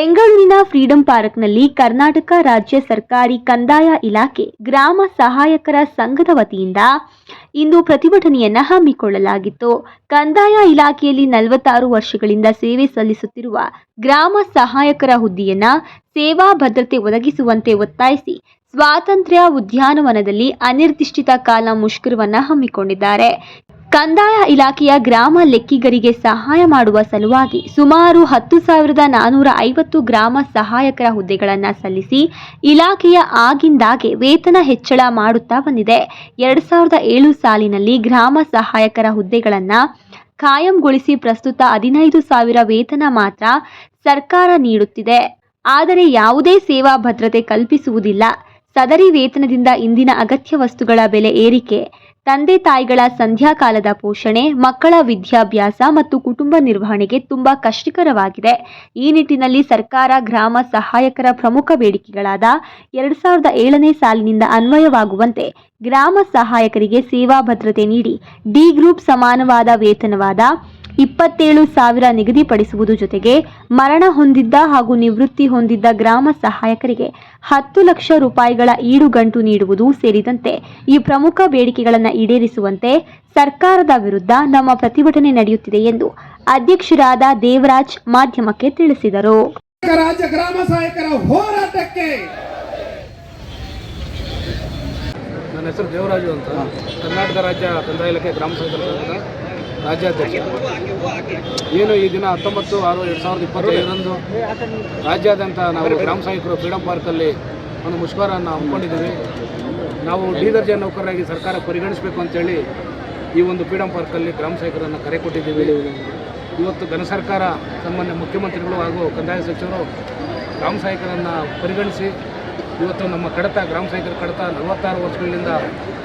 ಬೆಂಗಳೂರಿನ ಫ್ರೀಡಂ ಪಾರ್ಕ್ನಲ್ಲಿ ಕರ್ನಾಟಕ ರಾಜ್ಯ ಸರ್ಕಾರಿ ಕಂದಾಯ ಇಲಾಖೆ ಗ್ರಾಮ ಸಹಾಯಕರ ಸಂಘದ ವತಿಯಿಂದ ಇಂದು ಪ್ರತಿಭಟನೆಯನ್ನ ಹಮ್ಮಿಕೊಳ್ಳಲಾಗಿತ್ತು. ಕಂದಾಯ ಇಲಾಖೆಯಲ್ಲಿ ನಲವತ್ತಾರು ವರ್ಷಗಳಿಂದ ಸೇವೆ ಸಲ್ಲಿಸುತ್ತಿರುವ ಗ್ರಾಮ ಸಹಾಯಕರ ಹುದ್ದೆಯನ್ನ ಸೇವಾ ಭದ್ರತೆ ಒದಗಿಸುವಂತೆ ಒತ್ತಾಯಿಸಿ ಸ್ವಾತಂತ್ರ್ಯ ಉದ್ಯಾನವನದಲ್ಲಿ ಅನಿರ್ದಿಷ್ಟಿತ ಕಾಲ ಮುಷ್ಕರವನ್ನ ಹಮ್ಮಿಕೊಂಡಿದ್ದಾರೆ. ಕಂದಾಯ ಇಲಾಖೆಯ ಗ್ರಾಮ ಲೆಕ್ಕಿಗರಿಗೆ ಸಹಾಯ ಮಾಡುವ ಸಲುವಾಗಿ ಸುಮಾರು ಹತ್ತು ಸಾವಿರದ ನಾನೂರ ಐವತ್ತು ಗ್ರಾಮ ಸಹಾಯಕರ ಹುದ್ದೆಗಳನ್ನು ಸಲ್ಲಿಸಿ ಇಲಾಖೆಯ ಆಗಿಂದಾಗೆ ವೇತನ ಹೆಚ್ಚಳ ಮಾಡುತ್ತಾ ಬಂದಿದೆ. ಎರಡು ಸಾವಿರದ ಏಳು ಸಾಲಿನಲ್ಲಿ ಗ್ರಾಮ ಸಹಾಯಕರ ಹುದ್ದೆಗಳನ್ನು ಕಾಯಂಗೊಳಿಸಿ ಪ್ರಸ್ತುತ ಹದಿನೈದು ಸಾವಿರ ವೇತನ ಮಾತ್ರ ಸರ್ಕಾರ ನೀಡುತ್ತಿದೆ. ಆದರೆ ಯಾವುದೇ ಸೇವಾ ಭದ್ರತೆ ಕಲ್ಪಿಸುವುದಿಲ್ಲ. ಸದರಿ ವೇತನದಿಂದ ಇಂದಿನ ಅಗತ್ಯ ವಸ್ತುಗಳ ಬೆಲೆ ಏರಿಕೆ ತಂದೆ ತಾಯಿಗಳ ಸಂಧ್ಯಾಕಾಲದ ಪೋಷಣೆ, ಮಕ್ಕಳ ವಿದ್ಯಾಭ್ಯಾಸ ಮತ್ತು ಕುಟುಂಬ ನಿರ್ವಹಣೆಗೆ ತುಂಬಾ ಕಷ್ಟಕರವಾಗಿದೆ. ಈ ನಿಟ್ಟಿನಲ್ಲಿ ಸರ್ಕಾರ ಗ್ರಾಮ ಸಹಾಯಕರ ಪ್ರಮುಖ ಬೇಡಿಕೆಗಳಾದ ಎರಡು ಸಾವಿರದ ಏಳನೇ ಸಾಲಿನಿಂದ ಅನ್ವಯವಾಗುವಂತೆ ಗ್ರಾಮ ಸಹಾಯಕರಿಗೆ ಸೇವಾ ಭದ್ರತೆ ನೀಡಿ, ಡಿ ಗ್ರೂಪ್ ಸಮಾನವಾದ ವೇತನವಾದ ಇಪ್ಪತ್ತೇಳು ಸಾವಿರ ನಿಗದಿಪಡಿಸುವುದು ಜೊತೆಗೆ ಮರಣ ಹೊಂದಿದ್ದ ಹಾಗೂ ನಿವೃತ್ತಿ ಹೊಂದಿದ್ದ ಗ್ರಾಮ ಸಹಾಯಕರಿಗೆ ಹತ್ತು ಲಕ್ಷ ರೂಪಾಯಿಗಳ ಈಡುಗಂಟು ನೀಡುವುದು ಸೇರಿದಂತೆ ಈ ಪ್ರಮುಖ ಬೇಡಿಕೆಗಳನ್ನು ಈಡೇರಿಸುವಂತೆ ಸರ್ಕಾರದ ವಿರುದ್ಧ ನಮ್ಮ ಪ್ರತಿಭಟನೆ ನಡೆಯುತ್ತಿದೆ ಎಂದು ಅಧ್ಯಕ್ಷರಾದ ದೇವರಾಜ್ ಮಾಧ್ಯಮಕ್ಕೆ ತಿಳಿಸಿದರು. ರಾಜ್ಯ ಗ್ರಾಮ ಸಹಾಯಕರ ಹೋರಾಟಕ್ಕೆ ನನ್ನ ಹೆಸರು ದೇವರಾಜು ಅಂತ. ಕರ್ನಾಟಕ ರಾಜ್ಯ ಕಂದಾಯ ಇಲಾಖೆ ಗ್ರಾಮ ಸಹಾಯಕರ ರಾಜ್ಯಾಧ್ಯಕ್ಷ. ಏನು ಈ ದಿನ ಹತ್ತೊಂಬತ್ತು, ಆರು, ಎರಡು ಸಾವಿರದ ಇಪ್ಪತ್ತೈದರಂದು ರಾಜ್ಯಾದ್ಯಂತ ನಾವು ಗ್ರಾಮ ಸಹಾಯಕರು ಫ್ರೀಡಮ್ ಪಾರ್ಕಲ್ಲಿ ಒಂದು ಮುಷ್ಕರನ್ನು ಹಮ್ಮಿಕೊಂಡಿದ್ದೀವಿ. ನಾವು ಡಿ ದರ್ಜೆ ನೌಕರರಾಗಿ ಸರ್ಕಾರ ಪರಿಗಣಿಸಬೇಕು ಅಂತೇಳಿ ಈ ಒಂದು ಫ್ರೀಡಮ್ ಪಾರ್ಕಲ್ಲಿ ಗ್ರಾಮ ಸಹಾಯಕರನ್ನು ಕರೆ ಕೊಟ್ಟಿದ್ದೀವಿ. ಇವತ್ತು ಘನ ಸರ್ಕಾರ, ಸನ್ಮಾನ್ಯ ಮುಖ್ಯಮಂತ್ರಿಗಳು ಹಾಗೂ ಕಂದಾಯ ಸಚಿವರು ಗ್ರಾಮ ಸಹಾಯಕರನ್ನು ಪರಿಗಣಿಸಿ ಇವತ್ತು ನಮ್ಮ ಕಡತ, ಗ್ರಾಮ ಸೈಕಲ್ ಕಡತ ನಲವತ್ತಾರು ವರ್ಷಗಳಿಂದ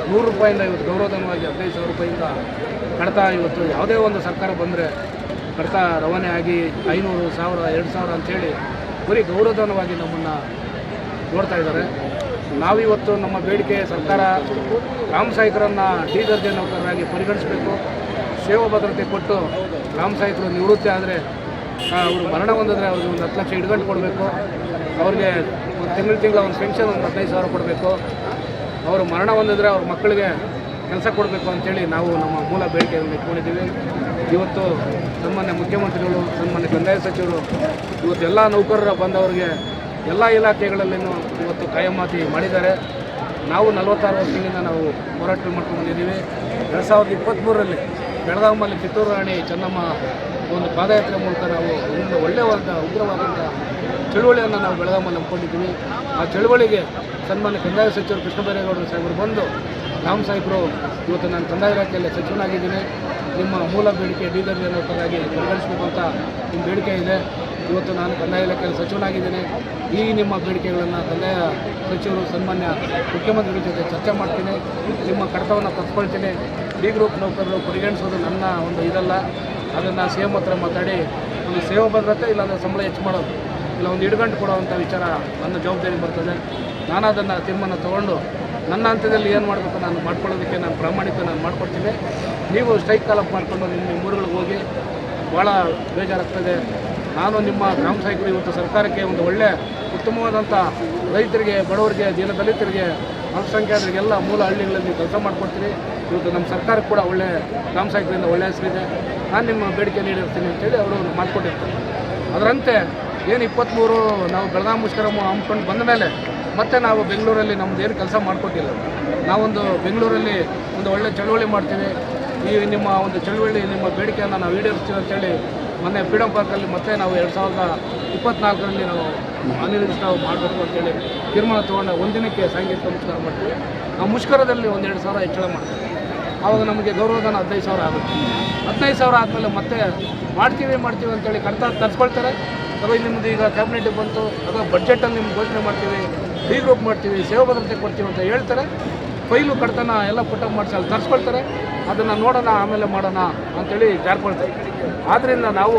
ನೂರು ರೂಪಾಯಿಂದ ಇವತ್ತು ಗೌರವಧನವಾಗಿ ಹದಿನೈದು ಸಾವಿರ ರೂಪಾಯಿಂದ ಕಡತ ಇವತ್ತು ಯಾವುದೇ ಒಂದು ಸರ್ಕಾರ ಬಂದರೆ ಕಡತ ರವಾನೆ ಆಗಿ ಐನೂರು ಸಾವಿರ, ಎರಡು ಸಾವಿರ ಅಂಥೇಳಿ ಬರೀ ಗೌರವಧನವಾಗಿ ನಮ್ಮನ್ನು ನೋಡ್ತಾ ಇದ್ದಾರೆ. ನಾವಿವತ್ತು ನಮ್ಮ ಬೇಡಿಕೆ ಸರ್ಕಾರ ಗ್ರಾಮ ಸಹಾಯಕರನ್ನು ಡಿ ದರ್ಜೆ ನೌಕರರಾಗಿ ಪರಿಗಣಿಸಬೇಕು. ಸೇವಾ ಭದ್ರತೆ ಕೊಟ್ಟು ಗ್ರಾಮ ಸಹಾಯಕರು ನಿವೃತ್ತಿ ಆದರೆ ಅವರು ಮರಣ ಹೊಂದಿದ್ರೆ ಅವ್ರಿಗೆ ಒಂದು ಹತ್ತು ಲಕ್ಷ ಇಡ್ಗಂಟು ಕೊಡಬೇಕು. ಅವ್ರಿಗೆ ತಿಂಗಳು ತಿಂಗಳ ಒಂದು ಪೆನ್ಷನ್ ಒಂದು ಹದಿನೈದು ಸಾವಿರ ಕೊಡಬೇಕು. ಅವರು ಮರಣ ಹೊಂದಿದ್ರೆ ಅವ್ರ ಮಕ್ಕಳಿಗೆ ಕೆಲಸ ಕೊಡಬೇಕು ಅಂಥೇಳಿ ನಾವು ನಮ್ಮ ಮೂಲ ಬೇಡಿಕೆಯನ್ನು ಇಟ್ಕೊಂಡಿದ್ದೀವಿ. ಇವತ್ತು ಸನ್ಮಾನ್ಯ ಮುಖ್ಯಮಂತ್ರಿಗಳು ಸನ್ಮಾನ್ಯ ಕಂದಾಯ ಸಚಿವರು, ಇವತ್ತು ಎಲ್ಲ ನೌಕರರ ಬಂದವರಿಗೆ ಎಲ್ಲ ಇಲಾಖೆಗಳಲ್ಲಿನೂ ಇವತ್ತು ಕಾಯಮಾತಿ ಮಾಡಿದ್ದಾರೆ. ನಾವು ನಲವತ್ತಾರು ವರ್ಷಗಳಿಂದ ನಾವು ಹೋರಾಟ ಮಾಡ್ಕೊಂಡು ಬಂದಿದ್ದೀವಿ. ಎರಡು ಸಾವಿರದ ಇಪ್ಪತ್ತ್ಮೂರರಲ್ಲಿ ಬೆಳಗಾವಿಯಲ್ಲಿ ಕಿತ್ತೂರು ರಾಣಿ ಚೆನ್ನಮ್ಮ ಒಂದು ಪಾದಯಾತ್ರೆ ಮೂಲಕ ನಾವು ಒಂದು ಒಳ್ಳೆಯವಾದ ಉಗ್ರವಾದಂಥ ಚಳುವಳಿಯನ್ನು ನಾವು ಬೆಳಗಾಮಲ್ಲಿ ಹಮ್ಮಿಕೊಂಡಿದ್ದೀವಿ ಆ ಚಳುವಳಿಗೆ ಸನ್ಮಾನ್ಯ ಕಂದಾಯ ಸಚಿವರು ಕೃಷ್ಣ ಬೈರೇಗೌಡರು ಸಾಹೇಬರು ಬಂದು, ರಾಮ್ ಸಾಹೇಬರು ಇವತ್ತು ನಾನು ಕಂದಾಯ ಇಲಾಖೆಯಲ್ಲಿ ಸಚಿವನಾಗಿದ್ದೀನಿ. ನಿಮ್ಮ ಮೂಲ ಬೇಡಿಕೆ ಬೀದರ್ ನೌಕರರಾಗಿ ಪರಿಗಣಿಸಬೇಕು ಅಂತ ನಿಮ್ಮ ಬೇಡಿಕೆ ಇದೆ. ಇವತ್ತು ನಾನು ಕಂದಾಯ ಇಲಾಖೆಯಲ್ಲಿ ಸಚಿವನಾಗಿದ್ದೀನಿ. ಈ ನಿಮ್ಮ ಬೇಡಿಕೆಗಳನ್ನು ಕಂದಾಯ ಸಚಿವರು, ಸನ್ಮಾನ್ಯ ಮುಖ್ಯಮಂತ್ರಿಗಳ ಜೊತೆ ಚರ್ಚೆ ಮಾಡ್ತೀನಿ. ನಿಮ್ಮ ಕಡತವನ್ನು ತಪ್ಪಿಕೊಳ್ತೀನಿ ಡಿ ಗ್ರೂಪ್ ನೌಕರರು ಪರಿಗಣಿಸೋದು ನನ್ನ ಒಂದು ಇದಲ್ಲ. ಅದನ್ನು ಸಿ ಎಂ ಹತ್ರ ಮಾತಾಡಿ, ಒಂದು ಸೇವಾ ಭದ್ರತೆ ಇಲ್ಲಾಂದರೆ ಸಂಬಳ ಹೆಚ್ಚು ಮಾಡೋದು. ಇಲ್ಲ, ಒಂದು ಇಡುಗಂಟು ಕೊಡುವಂಥ ವಿಚಾರ ನನ್ನ ಜವಾಬ್ದಾರಿ ಬರ್ತದೆ. ನಾನು ಅದನ್ನು ತೀರ್ಮಾನ ತೊಗೊಂಡು ನನ್ನ ಹಂತದಲ್ಲಿ ಏನು ಮಾಡಬೇಕು ನಾನು ಮಾಡ್ಕೊಳ್ಳೋದಕ್ಕೆ ನಾನು ಪ್ರಾಮಾಣಿಕ ನಾನು ಮಾಡ್ಕೊಡ್ತೀನಿ ನೀವು ಸ್ಟ್ರೈಕ್ ಕಾಲಪ್ ಮಾಡಿಕೊಂಡು ನಿಮ್ಮ ನಿಮ್ಮ ಊರುಗಳಿಗೆ ಹೋಗಿ ಭಾಳ ಬೇಜಾರಾಗ್ತದೆ. ನಾನು ನಿಮ್ಮ ಗ್ರಾಮ ಸಹಾಯಕರು ಇವತ್ತು ಸರ್ಕಾರಕ್ಕೆ ಒಂದು ಒಳ್ಳೆ ಉತ್ತಮವಾದಂಥ ರೈತರಿಗೆ, ಬಡವರಿಗೆ ದೀನದಲಿತರಿಗೆ ಅಲ್ಪಸಂಖ್ಯಾತರಿಗೆಲ್ಲ ಮೂಲ ಹಳ್ಳಿಗಳಲ್ಲಿ ಕೆಲಸ ಮಾಡಿಕೊಡ್ತೀನಿ. ಇವತ್ತು ನಮ್ಮ ಸರ್ಕಾರಕ್ಕೆ ಕೂಡ ಒಳ್ಳೆ ಗ್ರಾಮ ಸಹಾಯಕರಿಂದ ಒಳ್ಳೆಯ ಹೆಸರಿದೆ. ನಾನು ನಿಮ್ಮ ಬೇಡಿಕೆ ನೀಡಿರ್ತೀನಿ ಅಂತೇಳಿ ಅವರು ಮಾಡಿಕೊಟ್ಟಿರ್ತಾರೆ ಅದರಂತೆ ಏನು ಇಪ್ಪತ್ತ್ಮೂರು ನಾವು ಬೆಳಗಾವಿ ಮುಷ್ಕರ ಹಮ್ಮಿಕೊಂಡು ಬಂದ ಮೇಲೆ ಮತ್ತೆ ನಾವು ಬೆಂಗಳೂರಲ್ಲಿ ನಮ್ದು ಏನು ಕೆಲಸ ಮಾಡಿಕೊಟ್ಟಿಲ್ಲ. ನಾವೊಂದು ಬೆಂಗಳೂರಲ್ಲಿ ಒಂದು ಒಳ್ಳೆ ಚಳುವಳಿ ಮಾಡ್ತೀವಿ. ಈ ನಿಮ್ಮ ಒಂದು ಚಳುವಳಿ ನಿಮ್ಮ ಬೇಡಿಕೆಯನ್ನು ನಾವು ಈಡೇರಿಸ್ತೀವಿ ಅಂತೇಳಿ ಮೊನ್ನೆ ಫ್ರೀಡಮ್ ಪಾರ್ಕಲ್ಲಿ ಮತ್ತೆ ನಾವು ಎರಡು ಸಾವಿರದ ಇಪ್ಪತ್ನಾಲ್ಕರಲ್ಲಿ ನಾವು ಅನಿರ್ದಿಷ್ಟ ಮಾಡಬೇಕು ಅಂತೇಳಿ ತೀರ್ಮಾನ ತೊಗೊಂಡು ಒಂದಿನಕ್ಕೆ ಸಾಂಘಿಕ ಮುಷ್ಕರ ಮಾಡ್ತೀವಿ. ಆ ಮುಷ್ಕರದಲ್ಲಿ ಒಂದು ಎರಡು ಸಾವಿರ ಹೆಚ್ಚಳ ಮಾಡ್ತೀವಿ. ಆವಾಗ ನಮಗೆ ಗೌರವಧನ ಹದಿನೈದು ಸಾವಿರ ಆಗುತ್ತೆ. ಹದಿನೈದು ಸಾವಿರ ಆದಮೇಲೆ ಮತ್ತೆ ಮಾಡ್ತೀವಿ ಮಾಡ್ತೀವಿ ಅಂತೇಳಿ ಕಡಿತ ತರಿಸ್ಕೊಳ್ತಾರೆ. ಅಥವಾ ನಿಮ್ಮದು ಈಗ ಕ್ಯಾಬಿನೆಟ್ ಬಂತು, ಅಥವಾ ಬಡ್ಜೆಟಲ್ಲಿ ನಿಮ್ಗೆ ಘೋಷಣೆ ಮಾಡ್ತೀವಿ ಡಿ ಗ್ರೂಪ್ ಮಾಡ್ತೀವಿ, ಸೇವಾ ಭದ್ರತೆ ಕೊಡ್ತೀವಿ ಅಂತ ಹೇಳ್ತಾರೆ. ಫೈಲು ಕಡ್ತನ ಎಲ್ಲ ಪುಟ್ಟ ಮಾಡಿಸಿ ಅಲ್ಲಿ ತರಿಸ್ಕೊಳ್ತಾರೆ. ಅದನ್ನು ನೋಡೋಣ, ಆಮೇಲೆ ಮಾಡೋಣ ಅಂಥೇಳಿ ಜಾರ್ಕೊಳ್ತಾರೆ. ಆದ್ದರಿಂದ ನಾವು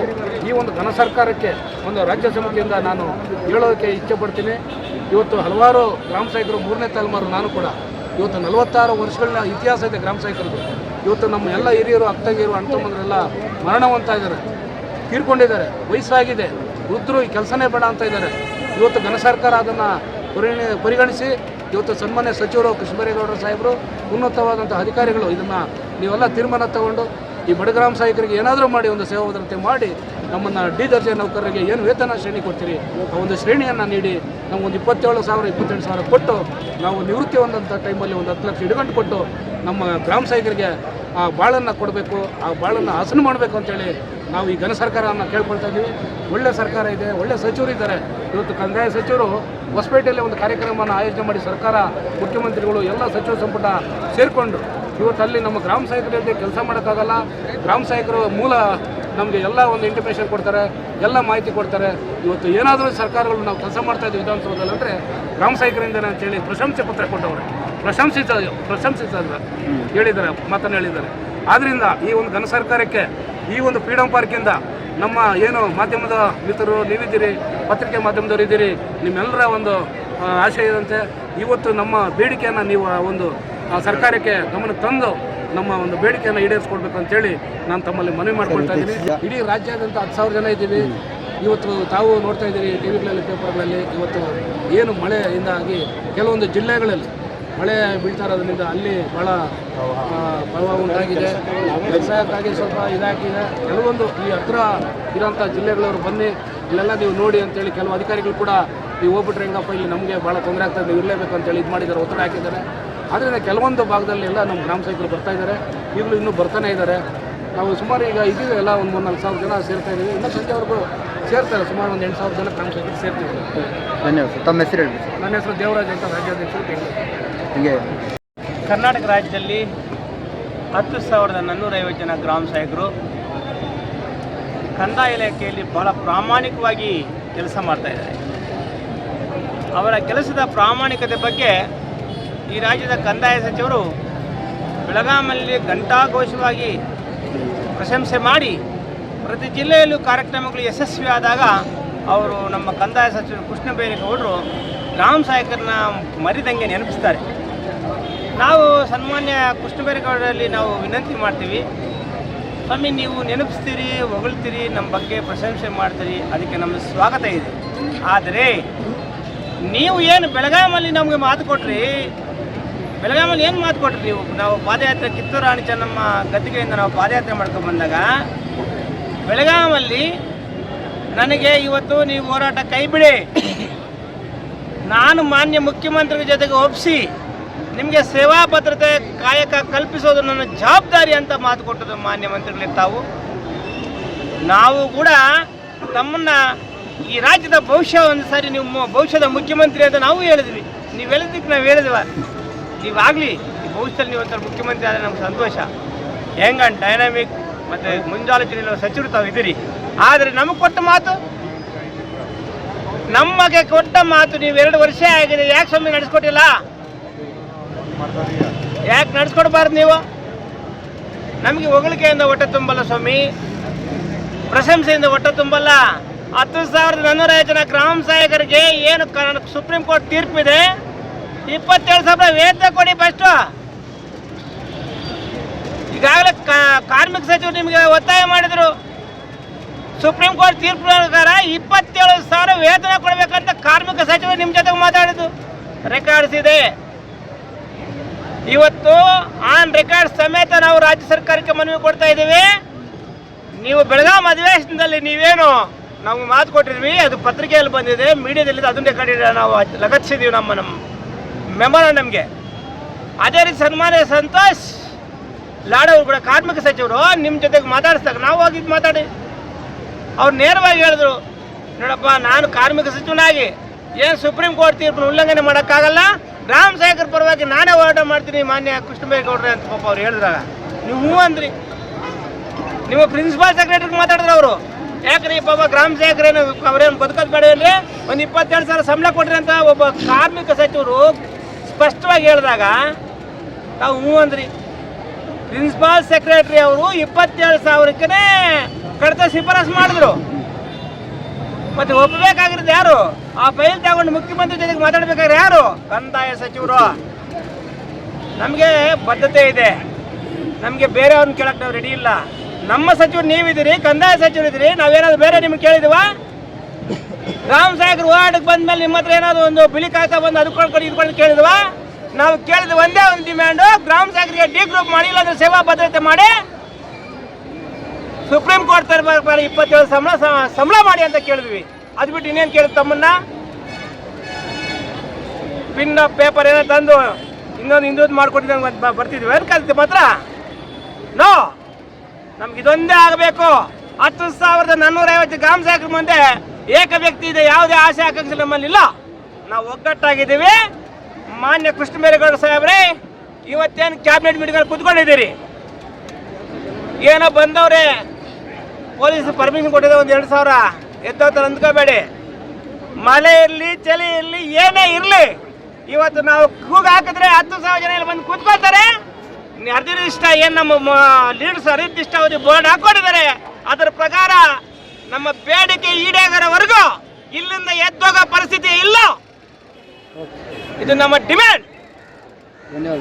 ಈ ಒಂದು ಘನ ಸರ್ಕಾರಕ್ಕೆ, ಒಂದು ರಾಜ್ಯ ಸಮಿತಿಯಿಂದ ನಾನು ಹೇಳೋದಕ್ಕೆ ಇಚ್ಛೆ ಪಡ್ತೀನಿ. ಇವತ್ತು ಹಲವಾರು ಗ್ರಾಮ ಸಹಾಯಕರು ಮೂರನೇ ತಲೆಮಾರು ನಾನು ಕೂಡ, ಇವತ್ತು ನಲವತ್ತಾರು ವರ್ಷಗಳ ಇತಿಹಾಸ ಇದೆ ಗ್ರಾಮ ಇವತ್ತು ನಮ್ಮ ಎಲ್ಲ ಹಿರಿಯರು ಅಕ್ಕಗಿರು ಅಣ್ಣ ಮರಣವಂತ ಇದ್ದಾರೆ, ತೀರ್ಕೊಂಡಿದ್ದಾರೆ, ವಯಸ್ಸಾಗಿದೆ. ವೃದ್ಧರು ಈ ಕೆಲಸನೇ ಬೇಡ ಅಂತ ಇದ್ದಾರೆ. ಇವತ್ತು ಘನ ಸರ್ಕಾರ ಅದನ್ನು ಪರಿಗಣಿ ಪರಿಗಣಿಸಿ, ಇವತ್ತು ಸನ್ಮಾನ್ಯ ಸಚಿವರು ಕೃಷ್ಣಬೈರೇಗೌಡರ ಸಾಹೇಬರು ಉನ್ನತವಾದಂಥ ಅಧಿಕಾರಿಗಳು ಇದನ್ನು ನೀವೆಲ್ಲ ತೀರ್ಮಾನ ತಗೊಂಡು ಈ ಬಡಗ್ರಾಮ ಸಹಾಯಕರಿಗೆ ಏನಾದರೂ ಮಾಡಿ ಒಂದು ಸೇವಾ ಭದ್ರತೆ ಮಾಡಿ ನಮ್ಮನ್ನು ಡಿ ದರ್ಜೆ ನೌಕರರಿಗೆ ಏನು ವೇತನ ಶ್ರೇಣಿ ಕೊಡ್ತೀರಿ? ಒಂದು ಶ್ರೇಣಿಯನ್ನು ನೀಡಿ ನಮಗೊಂದು ಇಪ್ಪತ್ತೇಳು ಸಾವಿರ, ಇಪ್ಪತ್ತೆಂಟು ಸಾವಿರ ಕೊಟ್ಟು ನಾವು ನಿವೃತ್ತಿ ಹೊಂದಂಥ ಟೈಮಲ್ಲಿ ಒಂದು ಹತ್ತು ಲಕ್ಷ ಹಿಡ್ಕೊಂಡು ಕೊಟ್ಟು ನಮ್ಮ ಗ್ರಾಮ ಸೈಕರಿಗೆ ಆ ಬಾಳನ್ನು ಕೊಡಬೇಕು, ಆ ಬಾಳನ್ನು ಹಸನು ಮಾಡಬೇಕು ಅಂತೇಳಿ ನಾವು ಈ ಘನ ಸರ್ಕಾರವನ್ನು ಕೇಳ್ಕೊಳ್ತಾ ಇದ್ದೀವಿ ಒಳ್ಳೆ ಸರ್ಕಾರ ಇದೆ, ಒಳ್ಳೆ ಸಚಿವರು ಇದ್ದಾರೆ. ಇವತ್ತು ಕಂದಾಯ ಸಚಿವರು ಹೊಸಪೇಟೆಯಲ್ಲಿ ಒಂದು ಕಾರ್ಯಕ್ರಮವನ್ನು ಆಯೋಜನೆ ಮಾಡಿ ಸರ್ಕಾರ, ಮುಖ್ಯಮಂತ್ರಿಗಳು, ಎಲ್ಲ ಸಚಿವ ಸಂಪುಟ ಸೇರಿಕೊಂಡು ಇವತ್ತು ಅಲ್ಲಿ ನಮ್ಮ ಗ್ರಾಮ ಸಹಾಯಕರ ಕೆಲಸ ಮಾಡೋಕ್ಕಾಗಲ್ಲ. ಗ್ರಾಮ ಸಹಾಯಕರು ಮೂಲ ನಮಗೆ ಎಲ್ಲ ಒಂದು ಇಂಟಿಮೇಷನ್ ಕೊಡ್ತಾರೆ, ಎಲ್ಲ ಮಾಹಿತಿ ಕೊಡ್ತಾರೆ. ಇವತ್ತು ಏನಾದರೂ ಸರ್ಕಾರಗಳು ನಾವು ಕೆಲಸ ಮಾಡ್ತಾ ಇದ್ದೀವಿ ವಿಧಾನಸೌಧದಲ್ಲಿ ಅಂದರೆ ಗ್ರಾಮ ಸಹಾಯಕರಿಂದನೇ ಅಂತೇಳಿ ಪ್ರಶಂಸೆ ಪತ್ರ ಕೊಟ್ಟವರು. ಪ್ರಶಂಸಿಸ ಪ್ರಶಂಸಿಸಿದ್ದಾರೆ ಹೇಳಿದ್ದಾರೆ, ಮಾತನ್ನು ಹೇಳಿದ್ದಾರೆ. ಆದ್ದರಿಂದ ಈ ಒಂದು ಘನ ಸರ್ಕಾರಕ್ಕೆ, ಈ ಒಂದು ಫ್ರೀಡಮ್ ಪಾರ್ಕಿಂದ ನಮ್ಮ ಏನು ಮಾಧ್ಯಮದ ಮಿತ್ರರು ನೀವಿದ್ದೀರಿ, ಪತ್ರಿಕೆ ಮಾಧ್ಯಮದವರು ಇದ್ದೀರಿ, ನಿಮ್ಮೆಲ್ಲರ ಒಂದು ಆಶಯದಂತೆ ಇವತ್ತು ನಮ್ಮ ಬೇಡಿಕೆಯನ್ನು ನೀವು ಒಂದು ಸರ್ಕಾರಕ್ಕೆ ಗಮನ ತಂದು ನಮ್ಮ ಒಂದು ಬೇಡಿಕೆಯನ್ನು ಈಡೇರಿಸ್ಕೊಡ್ಬೇಕು ಅಂತೇಳಿ ನಾನು ತಮ್ಮಲ್ಲಿ ಮನವಿ ಮಾಡ್ಕೊಳ್ತಾ ಇದ್ದೀನಿ. ಇಡೀ ರಾಜ್ಯಾದ್ಯಂತ ಹತ್ತು ಸಾವಿರ ಜನ ಇದ್ದೀವಿ. ಇವತ್ತು ತಾವು ನೋಡ್ತಾ ಇದ್ದೀರಿ ಟಿ ವಿಗಳಲ್ಲಿ ಪೇಪರ್ಗಳಲ್ಲಿ ಇವತ್ತು ಏನು ಮಳೆಯಿಂದಾಗಿ ಕೆಲವೊಂದು ಜಿಲ್ಲೆಗಳಲ್ಲಿ ಮಳೆ ಬೀಳ್ತಾ ಇರೋದ್ರಿಂದ ಅಲ್ಲಿ ಭಾಳ ಪ್ರಭಾವ ಉಂಟಾಗಿದೆ. ವ್ಯವಸಾಯಕ್ಕಾಗಿ ಸ್ವಲ್ಪ ಇದಾಗಿದೆ. ಕೆಲವೊಂದು ಈ ಹತ್ರ ಇರೋಂಥ ಜಿಲ್ಲೆಗಳವರು ಬನ್ನಿ ಇಲ್ಲೆಲ್ಲ ನೀವು ನೋಡಿ ಅಂತೇಳಿ ಕೆಲವು ಅಧಿಕಾರಿಗಳು ಕೂಡ ನೀವು ಹೋಗ್ಬಿಟ್ರೆ ಹೆಂಗಪ್ಪ ಇಲ್ಲಿ ನಮಗೆ ಭಾಳ ತೊಂದರೆ ಆಗ್ತದೆ ನೀವು ಇರಲೇಬೇಕು ಅಂತೇಳಿ ಇದು ಮಾಡಿದ್ದಾರೆ ಒತ್ತಡ ಹಾಕಿದ್ದಾರೆ. ಆದ್ದರಿಂದ ಕೆಲವೊಂದು ಭಾಗದಲ್ಲಿ ಎಲ್ಲ ನಮ್ಮ ಗ್ರಾಮ ಸೈಕಲ್ ಬರ್ತಾ ಇದ್ದಾರೆ. ಈಗಲೂ ಇನ್ನೂ ಬರ್ತಾನೆ ಇದ್ದಾರೆ. ನಾವು ಸುಮಾರು ಈಗ ಇದೀವಿ ಎಲ್ಲ ಒಂದು ಮೂರು ನಾಲ್ಕು ಸಾವಿರ ಜನ ಸೇರ್ತಾ ಇದ್ದೀವಿ. ಇನ್ನೂ ಸಂಜೆವರೆಗೂ ಸೇರ್ತಾರೆ. ಸುಮಾರು ಒಂದು ಎಂಟು ಸಾವಿರ ಜನ ಗ್ರಾಮ ಸೈಕಲ್ ಸೇರ್ತೀವಿ ಧನ್ಯವಾದ ಸರ್. ತಮ್ಮ ಹೆಸರು ಹೇಳಿ ನನ್ನ ಹೆಸರು ದೇವರಾಜ್ ಅಂತ ರಾಜ್ಯಾಧ್ಯಕ್ಷರು ಬೆಂಗಳೂರು ಹಿಂಗೆ. ಕರ್ನಾಟಕ ರಾಜ್ಯದಲ್ಲಿ ಹತ್ತು ಸಾವಿರದ ನಾನ್ನೂರೈವತ್ತು ಜನ ಗ್ರಾಮ ಸಹಾಯಕರು ಕಂದಾಯ ಇಲಾಖೆಯಲ್ಲಿ ಬಹಳ ಪ್ರಾಮಾಣಿಕವಾಗಿ ಕೆಲಸ ಮಾಡ್ತಾ ಇದ್ದಾರೆ. ಅವರ ಕೆಲಸದ ಪ್ರಾಮಾಣಿಕತೆ ಬಗ್ಗೆ ಈ ರಾಜ್ಯದ ಕಂದಾಯ ಸಚಿವರು ಬೆಳಗಾಮಲ್ಲಿ ಘಂಟಾಘೋಷವಾಗಿ ಪ್ರಶಂಸೆ ಮಾಡಿ ಪ್ರತಿ ಜಿಲ್ಲೆಯಲ್ಲೂ ಕಾರ್ಯಕ್ರಮಗಳು ಯಶಸ್ವಿ ಆದಾಗ ಅವರು ನಮ್ಮ ಕಂದಾಯ ಸಚಿವರು ಕೃಷ್ಣ ಬೈರೇಗೌಡರು ಗ್ರಾಮ ಸಹಾಯಕರನ್ನ ಮರಿದಂಗೆ ನೆನಪಿಸ್ತಾರೆ. ನಾವು ಸನ್ಮಾನ್ಯ ಕೃಷ್ಣ ಬೈರೇಗೌಡರಲ್ಲಿ ನಾವು ವಿನಂತಿ ಮಾಡ್ತೀವಿ. ಸ್ವಾಮಿ, ನೀವು ನೆನಪಿಸ್ತೀರಿ, ಹೊಗಳ್ತೀರಿ, ನಮ್ಮ ಬಗ್ಗೆ ಪ್ರಶಂಸೆ ಮಾಡ್ತೀರಿ, ಅದಕ್ಕೆ ನಮ್ಮ ಸ್ವಾಗತ ಇದೆ. ಆದರೆ, ನೀವು ಏನು ಬೆಳಗಾಮಲ್ಲಿ ನಮಗೆ ಮಾತು ಕೊಟ್ರಿ ಬೆಳಗಾಮಲ್ಲಿ ಏನು ಮಾತು ಕೊಟ್ರಿ ನೀವು? ನಾವು ಪಾದಯಾತ್ರೆ ಕಿತ್ತೂರು ರಾಣಿ ಚೆನ್ನಮ್ಮ ಗದ್ದಿಗೆಯಿಂದ ನಾವು ಪಾದಯಾತ್ರೆ ಮಾಡ್ಕೊಂಡು ಬಂದಾಗ ಬೆಳಗಾಮಲ್ಲಿ ನನಗೆ ಇವತ್ತು ನೀವು ಹೋರಾಟ ಕೈ ಬಿಡಿ. ನಾನು ಮಾನ್ಯ ಮುಖ್ಯಮಂತ್ರಿಗಳ ಜೊತೆಗೆ ಒಪ್ಪಿಸಿ ನಿಮಗೆ ಸೇವಾ ಭದ್ರತೆ ಕಾಯಕ ಕಲ್ಪಿಸೋದು ನನ್ನ ಜವಾಬ್ದಾರಿ ಅಂತ ಮಾತು ಕೊಟ್ಟದ್ದು ಮಾನ್ಯ ಮಂತ್ರಿಗಳಿಗೆ ತಾವು. ನಾವು ಕೂಡ ತಮ್ಮನ್ನ ಈ ರಾಜ್ಯದ ಭವಿಷ್ಯ ಒಂದು ಸಾರಿ ನೀವು ಭವಿಷ್ಯದ ಮುಖ್ಯಮಂತ್ರಿ ಅಂತ ನಾವು ಹೇಳಿದ್ವಿ. ನೀವು ಹೇಳಿದ್ದಕ್ಕೆ ನಾವು ಹೇಳಿದ್ವ. ನೀವಾಗಲಿ ಭವಿಷ್ಯದಲ್ಲಿ ನೀವು ಒಂಥರ ಮುಖ್ಯಮಂತ್ರಿ ಆದರೆ ನಮ್ಗೆ ಸಂತೋಷ. ಹೆಂಗ ಡೈನಾಮಿಕ್ ಮತ್ತು ಮುಂಜಾಲೋಚನೆ ಸಚಿವರು ತಾವು ಇದ್ದೀರಿ. ಆದರೆ ನಮಗೆ ಕೊಟ್ಟ ಮಾತು? ನಮಗೆ ಕೊಟ್ಟ ಮಾತು ನೀವು ಎರಡು ವರ್ಷ ಆಗಿದೆ, ಯಾಕೆ ಸ್ವಾಮಿ ನಡೆಸ್ಕೊಟ್ಟಿಲ್ಲ? ಯಾಕೆ ನಡೆಸ್ಕೊಡ್ಬಾರ್ದು ನೀವು? ನಮಗೆ ಹೊಗಳಿಕೆಯಿಂದ ಹೊಟ್ಟೆ ತುಂಬಲ್ಲ ಸ್ವಾಮಿ. ಪ್ರಶಂಸೆಯಿಂದ ಹೊಟ್ಟೆ ತುಂಬಲ್ಲ. ಹತ್ತು ಸಾವಿರದ ನಾನ್ನೂರೈವತ್ತು ಜನ ಗ್ರಾಮ ಸಹಾಯಕರಿಗೆ ಏನು ಸುಪ್ರೀಂ ಕೋರ್ಟ್ ತೀರ್ಪಿದೆ. ಇಪ್ಪತ್ತೇಳು ಸಾವಿರ ವೇತನ ಕೊಡಿ ಫಸ್ಟು ಈಗಾಗಲೇ ಕಾರ್ಮಿಕ ಸಚಿವರು ನಿಮಗೆ ಒತ್ತಾಯ ಮಾಡಿದರು. ಸುಪ್ರೀಂ ಕೋರ್ಟ್ ತೀರ್ಪು ಪ್ರಕಾರ ಇಪ್ಪತ್ತೇಳು ಸಾವಿರ ವೇತನ ಕೊಡಬೇಕಂತ ಕಾರ್ಮಿಕ ಸಚಿವರು ನಿಮ್ಮ ಜೊತೆಗೆ ಮಾತಾಡಿದ್ದು ರೆಕಾರ್ಡ್ಸ್ ಇದೆ. ಇವತ್ತು ಆನ್ ರೆಕಾರ್ಡ್ ಸಮೇತ ನಾವು ರಾಜ್ಯ ಸರ್ಕಾರಕ್ಕೆ ಮನವಿ ಕೊಡ್ತಾ ಇದ್ದೀವಿ. ನೀವು ಬೆಳಗಾಂ ಅಧಿವೇಶನದಲ್ಲಿ ನೀವೇನು ನಾವು ಮಾತು ಕೊಟ್ಟಿದ್ವಿ, ಅದು ಪತ್ರಿಕೆಯಲ್ಲಿ ಬಂದಿದೆ ಮೀಡಿಯಾದಲ್ಲಿ ಅದನ್ನ ರೆಕಾರ್ಡ್ ನಾವು ಲಗತ್ತಿಸಿದ್ದೀವಿ ನಮ್ಮ ನಮ್ಮ ಮೆಮೊರ ನಮಗೆ. ಅದೇ ರೀತಿ ಸನ್ಮಾನ್ಯ ಸಂತೋಷ್ ಲಾಡವ್ರು ಕೂಡ ಕಾರ್ಮಿಕ ಸಚಿವರು ನಿಮ್ಮ ಜೊತೆಗೆ ಮಾತಾಡಿಸ್ದಾಗ ನಾವು ಹೋಗಿದ್ದು ಮಾತಾಡಿ. ಅವ್ರು ನೇರವಾಗಿ ಹೇಳಿದ್ರು, ನೋಡಪ್ಪ, ನಾನು ಕಾರ್ಮಿಕ ಸಚಿವನಾಗಿ, ಏನು ಸುಪ್ರೀಂ ಕೋರ್ಟ್ ತೀರ್ಪು ಉಲ್ಲಂಘನೆ ಮಾಡೋಕ್ಕಾಗಲ್ಲ, ರಾಮ್ ಸಹಾಯಕರ ಪರವಾಗಿ ನಾನೇ ಹೋರಾಟ ಮಾಡ್ತೀನಿ, ಮಾನ್ಯ ಕೃಷ್ಣಬೇಗೌಡ್ರೆ ಅಂತ ಪಾಪ ಅವ್ರು ಹೇಳಿದಾಗ ನೀವು ಹ್ಞೂ ಅಂದ್ರಿ. ನಿಮ್ಮ ಪ್ರಿನ್ಸಿಪಾಲ್ ಸೆಕ್ರೆಟರಿ ಮಾತಾಡಿದ್ರು ಅವರು. ಯಾಕ್ರಿ ಪಾಪ ಗ್ರಾಮ ಸೇವಕರೇನು ಅವ್ರೇನು ಬದುಕೋದು ಬೇಡ ಒಂದು ಇಪ್ಪತ್ತೆರಡು ಸಾವಿರ ಸಂಬಳ ಕೊಡ್ರಿ ಅಂತ ಒಬ್ಬ ಕಾರ್ಮಿಕ ಸಚಿವರು ಸ್ಪಷ್ಟವಾಗಿ ಹೇಳಿದಾಗ ತಾವು ಹ್ಞೂ ಅಂದ್ರಿ. ಪ್ರಿನ್ಸಿಪಾಲ್ ಸೆಕ್ರೆಟರಿ ಅವರು ಇಪ್ಪತ್ತೇಳು ಸಾವಿರಕ್ಕೆ ಕಡಿತ ಶಿಫಾರಸು ಮಾಡಿದ್ರು. ಮತ್ತೆ ಒಪ್ಪಬೇಕಾಗಿರೋದು ಯಾರು? ಆ ಫೈಲ್ ತಗೊಂಡು ಮುಖ್ಯಮಂತ್ರಿ ಜೊತೆಗೆ ಮಾತಾಡ್ಬೇಕಾದ್ರೆ ಯಾರು? ಕಂದಾಯ ಸಚಿವರು. ನಮಗೆ ಬದ್ಧತೆ ಇದೆ. ನಮಗೆ ಬೇರೆಯವ್ರನ್ನ ಕೇಳಕ್ಕೆ ನಾವು ರೆಡಿ ಇಲ್ಲ. ನಮ್ಮ ಸಚಿವರು ನೀವಿದ್ದೀರಿ, ಕಂದಾಯ ಸಚಿವರು ಇದ್ದೀರಿ ನಾವೇನಾದ್ರು ಬೇರೆ ನಿಮ್ಗೆ ಕೇಳಿದ್ವಾ? ಗ್ರಾಮ ಸಾಹೇಬ್ರು ಹೋರಾಟಕ್ಕೆ ಬಂದ್ಮೇಲೆ ನಿಮ್ಮ ಹತ್ರ ಏನಾದ್ರು ಒಂದು ಬಿಳಿ ಕಾಯ್ತಾ ಬಂದು ಕೊಡಿ ಇದ್ಕೊಂಡು ಕೇಳಿದ್ವಾ? ನಾವು ಕೇಳಿದ ಒಂದೇ ಒಂದು ಡಿಮ್ಯಾಂಡು ಗ್ರಾಮ ಸಾಹೇಬ್ರಿಗೆ ಡಿ ಗ್ರೂಪ್ ಮಾಡಿಲ್ಲ ಅಂದ್ರೆ ಸೇವಾ ಭದ್ರತೆ ಮಾಡಿ. ಸುಪ್ರೀಂ ಕೋರ್ಟ್ ತರಬೇಕು ಇಪ್ಪತ್ತೇಳು ಸಂಬಳ ಸಂಬಳ ಮಾಡಿ ಅಂತ ಕೇಳಿದ್ವಿ. ಅದು ಬಿಟ್ಟು ಇನ್ನೇನು ಕೇಳಿದ್ ತಮ್ಮನ್ನ? ಪಿನ್ ಪೇಪರ್ ಏನೋ ತಂದು ಇನ್ನೊಂದು ಹಿಂದೂದ್ ಮಾಡ್ಕೊಟ್ಟಿದ್ದಂಗೆ ಬರ್ತಿದ್ವಿ. ಅದಕ್ಕೆ ಮಾತ್ರ? ನೋ ನಮ್ಗೆ ಇದೊಂದೇ ಆಗಬೇಕು. ಹತ್ತು ಸಾವಿರದ ನಾನ್ನೂರ ಐವತ್ತು ಗ್ರಾಮ ಮುಂದೆ ಏಕ ವ್ಯಕ್ತಿ ಇದೆ, ಯಾವುದೇ ಆಸೆ ಆಕಾಂಕ್ಷೆ ನಮ್ಮಲ್ಲಿ ಇಲ್ಲ. ನಾವು ಒಗ್ಗಟ್ಟಾಗಿದ್ದೀವಿ. ಮಾನ್ಯ ಕೃಷ್ಣ ಮೇರೇಗೌಡ ಸಾಹೇಬ್ರೆ, ಇವತ್ತೇನು ಕ್ಯಾಬಿನೆಟ್ ಮೀಟಿಂಗ್ ಕುತ್ಕೊಂಡಿದ್ದೀರಿ? ಏನೋ ಬಂದವ್ರೆ, ಪೊಲೀಸ್ ಪರ್ಮಿಷನ್ ಕೊಟ್ಟಿದೆ, ಒಂದು ಎರಡು ಸಾವಿರ. ಎದ್ದೋತಾರೆ ಅಂದ್ಕೋಬೇಡಿ. ಮಳೆ ಇರಲಿ, ಚಳಿ ಇರಲಿ, ಏನೇ ಇರಲಿ, ಇವತ್ತು ನಾವು ಕೂಗು ಹಾಕಿದ್ರೆ ಹತ್ತು ಸಾವಿರ ಜನ ಇಲ್ಲಿ ಬಂದು ಕೂತ್ಕೊಳ್ತಾರೆ. ಇಷ್ಟ ಏನು ನಮ್ಮ ಲೀಡರ್ಸ್ ಇಷ್ಟ ಅವ್ರಿಗೆ ಬೋರ್ಡ್ ಹಾಕ್ಕೊಂಡಿದ್ದಾರೆ ಅದರ ಪ್ರಕಾರ ನಮ್ಮ ಬೇಡಿಕೆ ಈಡೇಗರವರೆಗೂ ಇಲ್ಲಿಂದ ಎದ್ದೋಗೋ ಪರಿಸ್ಥಿತಿ ಇಲ್ಲ. ಇದು ನಮ್ಮ ಡಿಮ್ಯಾಂಡ್. ಧನ್ಯವಾದ